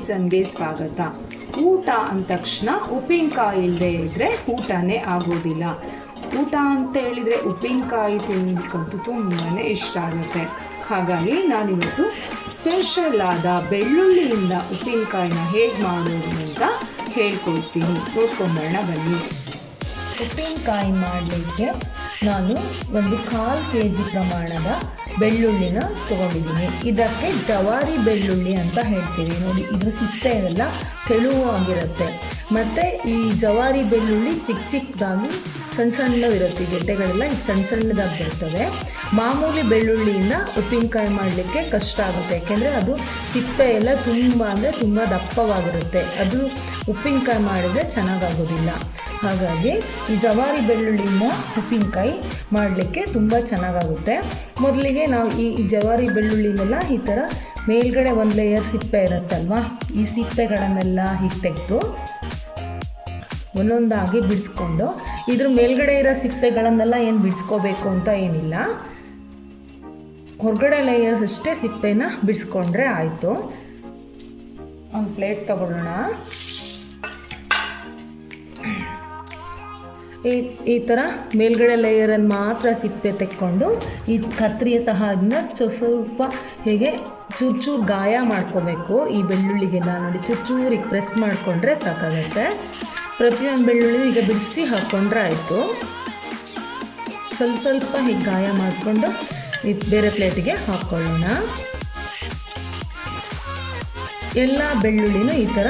ಕಿಚನ್ಗೆ ಸ್ವಾಗತ. ಊಟ ಅಂದ ತಕ್ಷಣ ಉಪ್ಪಿನಕಾಯಿ ಇಲ್ಲದೆ ಇದ್ದರೆ ಊಟನೇ ಆಗೋದಿಲ್ಲ. ಊಟ ಅಂತ ಹೇಳಿದರೆ ಉಪ್ಪಿನಕಾಯಿ ತಿನ್ನೋದಕ್ಕಂತೂ ತುಂಬಾ ಇಷ್ಟ ಆಗುತ್ತೆ. ಹಾಗಾಗಿ ನಾನಿವತ್ತು ಸ್ಪೆಷಲ್ ಆದ ಬೆಳ್ಳುಳ್ಳಿಯಿಂದ ಉಪ್ಪಿನಕಾಯಿನ ಹೇಗೆ ಮಾಡೋದು ಅಂತ ಹೇಳ್ಕೊಡ್ತೀನಿ. ನೋಡ್ಕೊಂಬರೋಣ, ಬನ್ನಿ. ಉಪ್ಪಿನಕಾಯಿ ಮಾಡಲಿಕ್ಕೆ ನಾನು ಒಂದು ಕಾಲು ಕೆ ಜಿ ಪ್ರಮಾಣದ ಬೆಳ್ಳುಳ್ಳಿನ ತೊಗೊಂಡಿದ್ದೀನಿ. ಇದಕ್ಕೆ ಜವಾರಿ ಬೆಳ್ಳುಳ್ಳಿ ಅಂತ ಹೇಳ್ತೀವಿ. ನೋಡಿ, ಇದು ಸಿಪ್ಪೆ ಎಲ್ಲ ತೆಳುವಾಗಿರುತ್ತೆ ಮತ್ತು ಈ ಜವಾರಿ ಬೆಳ್ಳುಳ್ಳಿ ಚಿಕ್ಕ ಚಿಕ್ಕದಾಗಿ ಸಣ್ಣ ಸಣ್ಣದಿರುತ್ತೆ ಗೆಡ್ಡೆಗಳೆಲ್ಲ ಈಗ ಸಣ್ಣ ಸಣ್ಣದಾಗಿ ಬರ್ತವೆ. ಮಾಮೂಲಿ ಬೆಳ್ಳುಳ್ಳಿಯಿಂದ ಉಪ್ಪಿನಕಾಯಿ ಮಾಡಲಿಕ್ಕೆ ಕಷ್ಟ ಆಗುತ್ತೆ. ಯಾಕೆಂದರೆ ಅದು ಸಿಪ್ಪೆ ಎಲ್ಲ ತುಂಬ ಅಂದರೆ ತುಂಬ ದಪ್ಪವಾಗಿರುತ್ತೆ. ಅದು ಉಪ್ಪಿನಕಾಯಿ ಮಾಡಿದ್ರೆ ಚೆನ್ನಾಗಾಗೋದಿಲ್ಲ. ಹಾಗಾಗಿ ಈ ಜವಾರಿ ಬೆಳ್ಳುಳ್ಳಿಯಿಂದ ಉಪ್ಪಿನಕಾಯಿ ಮಾಡಲಿಕ್ಕೆ ತುಂಬ ಚೆನ್ನಾಗಾಗುತ್ತೆ. ಮೊದಲಿಗೆ ನಾವು ಈ ಜವಾರಿ ಬೆಳ್ಳುಳ್ಳಿನೆಲ್ಲ ಈ ಥರ ಮೇಲ್ಗಡೆ ಒಂದು ಲೇಯರ್ ಸಿಪ್ಪೆ ಇರುತ್ತಲ್ವ, ಈ ಸಿಪ್ಪೆಗಳನ್ನೆಲ್ಲ ಹೀಗೆ ತೆಗೆದು ಒಂದೊಂದಾಗಿ ಬಿಡಿಸ್ಕೊಂಡು ಇದ್ರ ಮೇಲ್ಗಡೆ ಇರೋ ಸಿಪ್ಪೆಗಳನ್ನೆಲ್ಲ ಏನು ಬಿಡಿಸ್ಕೋಬೇಕು ಅಂತ ಏನಿಲ್ಲ. ಹೊರಗಡೆ ಲೇಯರ್ಸ್ ಅಷ್ಟೇ ಸಿಪ್ಪೆನ ಬಿಡಿಸ್ಕೊಂಡ್ರೆ ಆಯಿತು. ಒಂದು ಪ್ಲೇಟ್ ತಗೊಳ್ಳೋಣ. ಈ ಈ ಥರ ಮೇಲ್ಗಡೆ ಲೇಯರನ್ನು ಮಾತ್ರ ಸಿಪ್ಪೆ ತೆಕ್ಕೊಂಡು ಈ ಕತ್ರಿಯ ಸಹಾಯದಿಂದ ಚೊ, ಸ್ವಲ್ಪ ಹೇಗೆ ಚೂರು ಚೂರು ಗಾಯ ಮಾಡ್ಕೋಬೇಕು. ಈ ಬೆಳ್ಳುಳ್ಳಿಗೆಲ್ಲ ನೋಡಿ ಚೂರು ಚೂರಿಗೆ ಪ್ರೆಸ್ ಮಾಡಿಕೊಂಡ್ರೆ ಸಾಕಾಗುತ್ತೆ. ಪ್ರತಿಯೊಂದು ಬೆಳ್ಳುಳ್ಳಿ ಈಗ ಬಿಡಿಸಿ ಹಾಕ್ಕೊಂಡ್ರೆ ಆಯಿತು. ಸ್ವಲ್ಪ ಸ್ವಲ್ಪ ಹೀಗೆ ಗಾಯ ಮಾಡಿಕೊಂಡು ಬೇರೆ ಪ್ಲೇಟಿಗೆ ಹಾಕ್ಕೊಳ್ಳೋಣ ಎಲ್ಲ ಬೆಳ್ಳುಳ್ಳಿನೂ ಈ ಥರ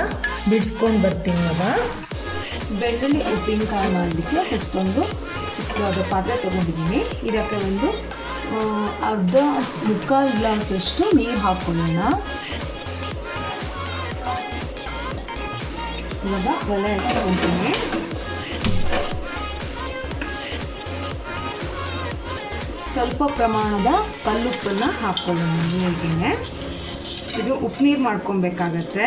ಬಿಡಿಸ್ಕೊಂಡು ಬರ್ತೀನಿ ಇವಾಗ ಬೆಳ್ಳುಳ್ಳಿ ಉಪ್ಪಿನಕಾಯಿ ಮಾಡಲಿಕ್ಕೆ ಎಷ್ಟೊಂದು ಚಿಕ್ಕದಾದ ಪಾತ್ರೆ ತೊಗೊಂಡಿದ್ದೀನಿ. ಇದಕ್ಕೆ ಒಂದು ಅರ್ಧ ಮುಕ್ಕಾಲು ಗ್ಲಾಸಷ್ಟು ನೀರು ಹಾಕ್ಕೊಳ್ಳೋಣ ಇವಾಗ ಒಲೆ ಹಚ್ಕೊಳ್ತೀನಿ ಸ್ವಲ್ಪ ಪ್ರಮಾಣದ ಕಲ್ಲುಪ್ಪನ್ನು ಹಾಕ್ಕೊಳ್ಳೋಣ ನೀರಿಗೆ. ಇದು ಉಪ್ಪು ನೀರು ಮಾಡ್ಕೊಬೇಕಾಗತ್ತೆ.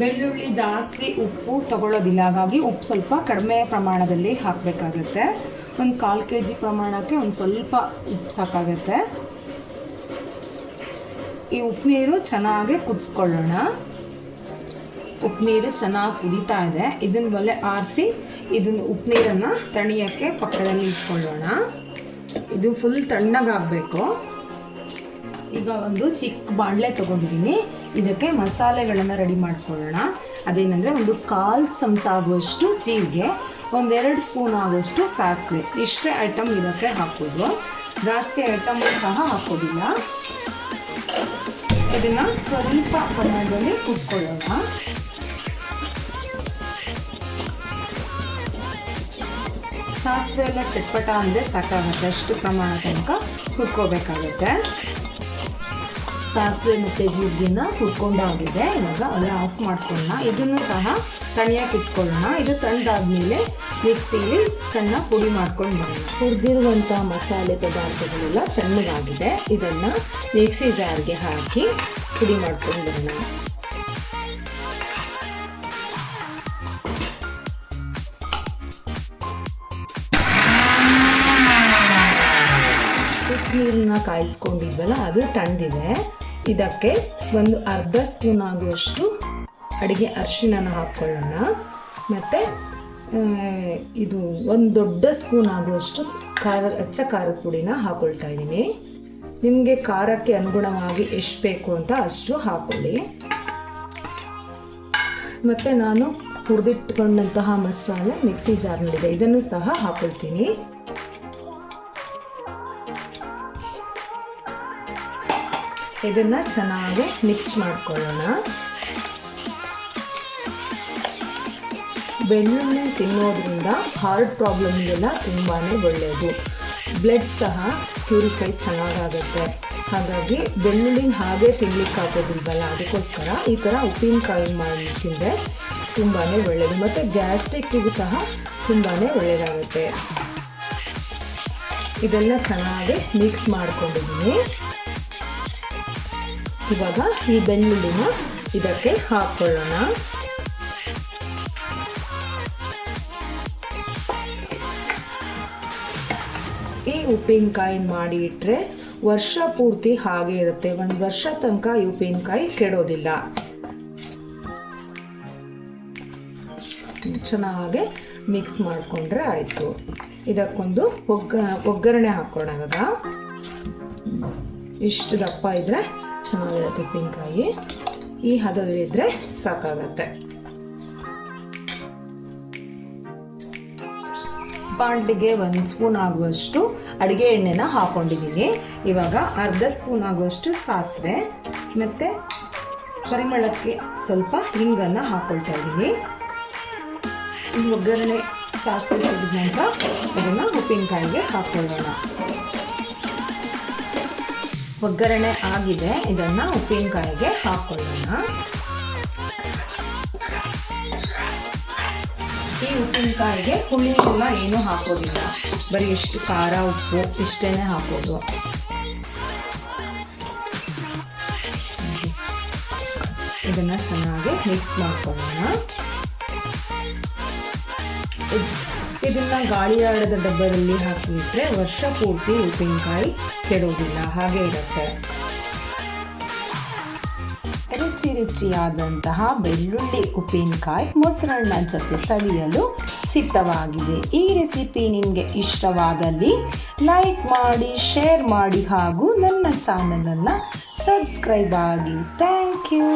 ಬೆಳ್ಳುಳ್ಳಿ ಜಾಸ್ತಿ ಉಪ್ಪು ತಗೊಳ್ಳೋದಿಲ್ಲ. ಹಾಗಾಗಿ ಉಪ್ಪು ಸ್ವಲ್ಪ ಕಡಿಮೆ ಪ್ರಮಾಣದಲ್ಲಿ ಹಾಕಬೇಕಾಗತ್ತೆ. ಒಂದು ಕಾಲು ಕೆ ಜಿ ಪ್ರಮಾಣಕ್ಕೆ ಒಂದು ಸ್ವಲ್ಪ ಉಪ್ಪು ಸಾಕಾಗತ್ತೆ. ಈ ಉಪ್ಪು ನೀರು ಚೆನ್ನಾಗಿ ಕುದಿಸ್ಕೊಳ್ಳೋಣ. ಉಪ್ಪು ನೀರು ಚೆನ್ನಾಗಿ ಕುದೀತಾ ಇದೆ. ಇದನ್ನ ಒಲೆ ಆರಿಸಿ ಇದನ್ನು ಉಪ್ಪು ನೀರನ್ನು ತಣಿಯೋಕ್ಕೆ ಪಕ್ಕದಲ್ಲಿ ಇಟ್ಕೊಳ್ಳೋಣ. ಇದು ಫುಲ್ ತಣ್ಣಗಾಗಬೇಕು. ಈಗ ಒಂದು ಚಿಕ್ಕ ಬಾಣಲೆ ತೊಗೊಂಡಿದ್ದೀನಿ. ಇದಕ್ಕೆ ಮಸಾಲೆಗಳನ್ನು ರೆಡಿ ಮಾಡ್ಕೊಳ್ಳೋಣ. ಅದೇನೆಂದರೆ ಒಂದು ಕಾಲು ಚಮಚ ಆಗುವಷ್ಟು ಜೀರಿಗೆ, ಒಂದೆರಡು ಸ್ಪೂನ್ ಆಗುವಷ್ಟು ಸಾಸಿವೆ. ಇಷ್ಟೇ ಐಟಮ್ ಇದಕ್ಕೆ ಹಾಕೋದು. ಜಾಸ್ತಿ ಐಟಮ್ ಸಹ ಹಾಕೋದಿಲ್ಲ. ಇದನ್ನು ಸ್ವಲ್ಪ ಪ್ರಮಾಣದಲ್ಲಿ ಕುಟ್ಕೊಳ್ಳೋಣ. ಸಾಸಿವೆ ಎಲ್ಲ ಚಟ್ಪಟ ಅಂದರೆ ಸಾಕಾಗುತ್ತೆ. ಅಷ್ಟು ಪ್ರಮಾಣ ತನಕ ಹುರ್ಕೋಬೇಕಾಗುತ್ತೆ ಸಾಸಿವೆ ಮತ್ತು ಜೀರಿಗೆನ ಹುರ್ಕೊಂಡಾಗಿದೆ ಇವಾಗ ಒಲೆ ಆಫ್ ಮಾಡ್ಕೊಳ್ಳೋಣ. ಇದನ್ನು ಸಹ ತನಿಯಾಗಿ ಇಟ್ಕೊಳ್ಳೋಣ. ಇದು ತಂದಾದ್ಮೇಲೆ ಮಿಕ್ಸಿಲಿ ಸಣ್ಣ ಪುಡಿ ಮಾಡ್ಕೊಂಡು ಬರೋಣ ಹುರಿದಿರುವಂಥ ಮಸಾಲೆ ಪದಾರ್ಥಗಳೆಲ್ಲ ತಣ್ಣಗಾಗಿದೆ. ಇದನ್ನು ಮಿಕ್ಸಿ ಜಾರ್ಗೆ ಹಾಕಿ ಪುಡಿ ಮಾಡ್ಕೊಂಡು ಬರೋಣ. ನೀರನ್ನ ಕಾಯಿಸ್ಕೊಂಡಿದ್ವಲ್ಲ, ಅದು ತಣ್ಣದಿದೆ ಇದಕ್ಕೆ ಒಂದು ಅರ್ಧ ಸ್ಪೂನ್ ಆಗುವಷ್ಟು ಅಡುಗೆ ಅರಿಶಿಣನ ಹಾಕ್ಕೊಳ್ಳೋಣ ಮತ್ತು ಇದು ಒಂದು ದೊಡ್ಡ ಸ್ಪೂನ್ ಆಗುವಷ್ಟು ಖಾರ, ಅಚ್ಚ ಖಾರದ ಪುಡಿನ ಹಾಕ್ಕೊಳ್ತಾ ಇದ್ದೀನಿ. ನಿಮಗೆ ಖಾರಕ್ಕೆ ಅನುಗುಣವಾಗಿ ಎಷ್ಟು ಬೇಕು ಅಂತ ಅಷ್ಟು ಹಾಕ್ಕೊಳ್ಳಿ ಮತ್ತು ನಾನು ಹುರಿದಿಟ್ಕೊಂಡಂತಹ ಮಸಾಲೆ ಮಿಕ್ಸಿ ಜಾರ್ನಲ್ಲಿದೆ. ಇದನ್ನು ಸಹ ಹಾಕ್ಕೊಳ್ತೀನಿ ಇದನ್ನು ಚೆನ್ನಾಗಿ ಮಿಕ್ಸ್ ಮಾಡ್ಕೊಳ್ಳೋಣ. ಬೆಳ್ಳುಳ್ಳಿ ತಿನ್ನೋದ್ರಿಂದ ಹಾರ್ಟ್ ಪ್ರಾಬ್ಲಮ್ಗೆಲ್ಲ ತುಂಬಾ ಒಳ್ಳೆಯದು ಬ್ಲಡ್ ಸಹ ಪ್ಯೂರಿಫೈ ಚೆನ್ನಾಗಾಗುತ್ತೆ. ಹಾಗಾಗಿ ಬೆಳ್ಳುಳ್ಳಿನ ಹಾಗೆ ತಿನ್ಲಿಕ್ಕೆ ಆಗೋದಿಲ್ವಲ್ಲ, ಅದಕ್ಕೋಸ್ಕರ ಈ ಥರ ಉಪ್ಪಿನಕಾಯಿ ಮಾಡಿ ತಿಂದರೆ ತುಂಬಾ ಒಳ್ಳೆಯದು ಮತ್ತು ಗ್ಯಾಸ್ಟ್ರಿಕ್ಕಿಗೂ ಸಹ ತುಂಬಾ ಒಳ್ಳೆಯದಾಗುತ್ತೆ ಇದೆಲ್ಲ ಚೆನ್ನಾಗಿ ಮಿಕ್ಸ್ ಮಾಡ್ಕೊಂಡಿದ್ದೀನಿ. ಇವಾಗ ಈ ಬೆಳ್ಳುಳ್ಳಿನ ಇದಕ್ಕೆ ಹಾಕ್ಕೊಳ್ಳೋಣ ಈ ಉಪ್ಪಿನಕಾಯಿ ಮಾಡಿ ಇಟ್ಟರೆ ವರ್ಷ ಪೂರ್ತಿ ಹಾಗೆ ಇರುತ್ತೆ. ಒಂದು ವರ್ಷ ತನಕ ಈ ಉಪ್ಪಿನಕಾಯಿ ಕೆಡೋದಿಲ್ಲ. ಚೆನ್ನಾಗೆ ಮಿಕ್ಸ್ ಮಾಡಿಕೊಂಡ್ರೆ ಆಯಿತು. ಇದಕ್ಕೊಂದು ಒಗ್ಗ ಒಗ್ಗರಣೆ ಹಾಕೋಣ ಇವಾಗ. ಇಷ್ಟು ದಪ್ಪ ಇದ್ದರೆ ಚೆನ್ನಾಗಿರುತ್ತೆ ಉಪ್ಪಿನಕಾಯಿ ಈ ಹದದಲ್ಲಿದ್ದರೆ ಸಾಕಾಗತ್ತೆ. ಬಾಂಡ್ಲಿಗೆ ಒಂದು ಸ್ಪೂನ್ ಆಗುವಷ್ಟು ಅಡುಗೆ ಎಣ್ಣೆನ ಹಾಕೊಂಡಿದ್ದೀನಿ. ಇವಾಗ ಅರ್ಧ ಸ್ಪೂನ್ ಆಗುವಷ್ಟು ಸಾಸಿವೆ ಮತ್ತು ಪರಿಮಳಕ್ಕೆ ಸ್ವಲ್ಪ ಹಿಂಗನ್ನು ಹಾಕೊಳ್ತಾ ಇದ್ದೀನಿ. ಒಗ್ಗರಣೆ ಸಾಸಿವೆ ಸಿಗಿದ ನಂತರ ಅದನ್ನು ಉಪ್ಪಿನಕಾಯಿಗೆ ಹಾಕೊಳ್ಳೋಣ. ಒಗ್ಗರಣೆ ಆಗಿದೆ. ಇದನ್ನು ಉಪ್ಪಿನಕಾಯಿಗೆ ಹಾಕೊಳ್ಳೋಣ. ಈ ಉಪ್ಪಿನಕಾಯಿಗೆ ಹುಳಿ ಕೂಡ ಏನೂ ಹಾಕೋದಿಲ್ಲ. ಬರೀ ಎಷ್ಟು ಖಾರ, ಉಪ್ಪು ಇಷ್ಟೇನೆ ಹಾಕೋದು. ಇದನ್ನು ಚೆನ್ನಾಗಿ ಮಿಕ್ಸ್ ಮಾಡ್ಕೊಳ್ಳೋಣ. ಇದನ್ನ ಗಾಳಿಯಾಡದ ಡಬ್ಬದಲ್ಲಿ ಹಾಕಿಬಿಟ್ರೆ ವರ್ಷ ಪೂರ್ತಿ ಉಪ್ಪಿನಕಾಯಿ ಕೆಡೋದಿಲ್ಲ. ಹಾಗೆ ಇರುತ್ತೆ. ರುಚಿ ರುಚಿಯಾದಂತಹ ಬೆಳ್ಳುಳ್ಳಿ ಉಪ್ಪಿನಕಾಯಿ ಮೊಸರನ್ನ ಜೊತೆ ಸವಿಯಲು ಸಿದ್ಧವಾಗಿದೆ. ಈ ರೆಸಿಪಿ ನಿಮಗೆ ಇಷ್ಟವಾದಲ್ಲಿ ಲೈಕ್ ಮಾಡಿ, ಶೇರ್ ಮಾಡಿ ಹಾಗೂ ನನ್ನ ಚಾನಲನ್ನು ಸಬ್ಸ್ಕ್ರೈಬ್ ಆಗಿ. Thank you.